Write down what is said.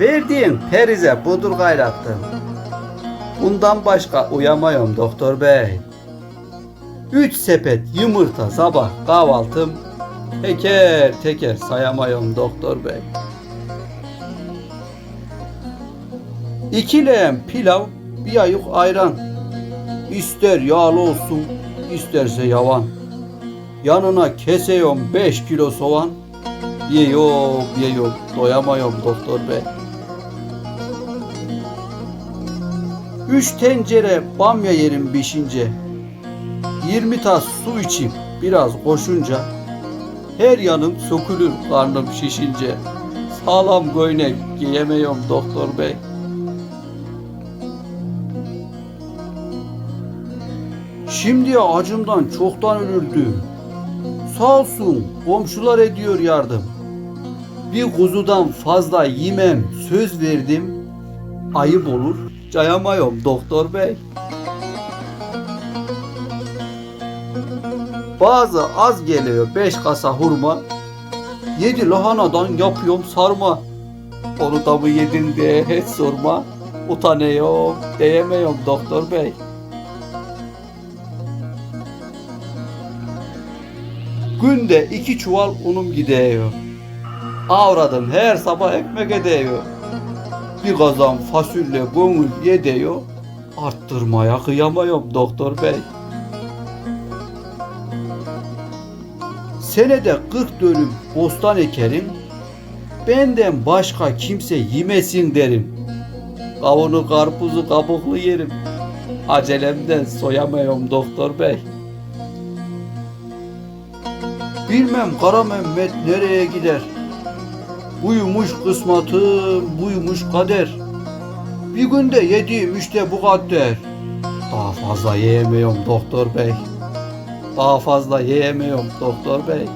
Verdiğin perize budur gayrattım. Bundan başka uyamıyorum doktor bey. Üç sepet yumurta sabah kahvaltım. Teker teker sayamıyorum doktor bey. İki leğen pilav, bir ayık ayran. İster yağlı olsun, isterse yavan. Yanına keseyorum beş kilo soğan. Yiyorum, yiyorum, doyamıyorum doktor bey. Üç tencere bamya yerim pişince. 20 tas su içip biraz koşunca. Her yanım sökülür karnım şişince. Sağlam göğnek giyemiyorum doktor bey. Şimdi acımdan çoktan ölürdüm. Sağ olsun komşular ediyor yardım. Bir kuzudan fazla yemem söz verdim. Ayıp olur cayamayom doktor bey. Bazı az geliyor beş kasa hurma. Yedi lahanadan yapıyorum sarma. Onu da mı yedin diye hiç sorma. Utanıyorum diyemiyorum doktor bey. Günde iki çuval unum gidiyor. Avradım her sabah ekmek ediyor. Bir kazan fasulye gönül yediyor. Arttırmaya kıyamıyorum doktor bey. Senede 40 dönüm bostan ekerim. Benden başka kimse yemesin derim. Kavunu karpuzu kabuklu yerim. Acelemden soyamıyorum doktor bey. Bilmem Kara Mehmet nereye gider. Buymuş kısmatım, buymuş kader. Bir günde yediğim işte bu kadar. Daha fazla yiyemiyorum doktor bey. Daha fazla yiyemiyorum doktor bey.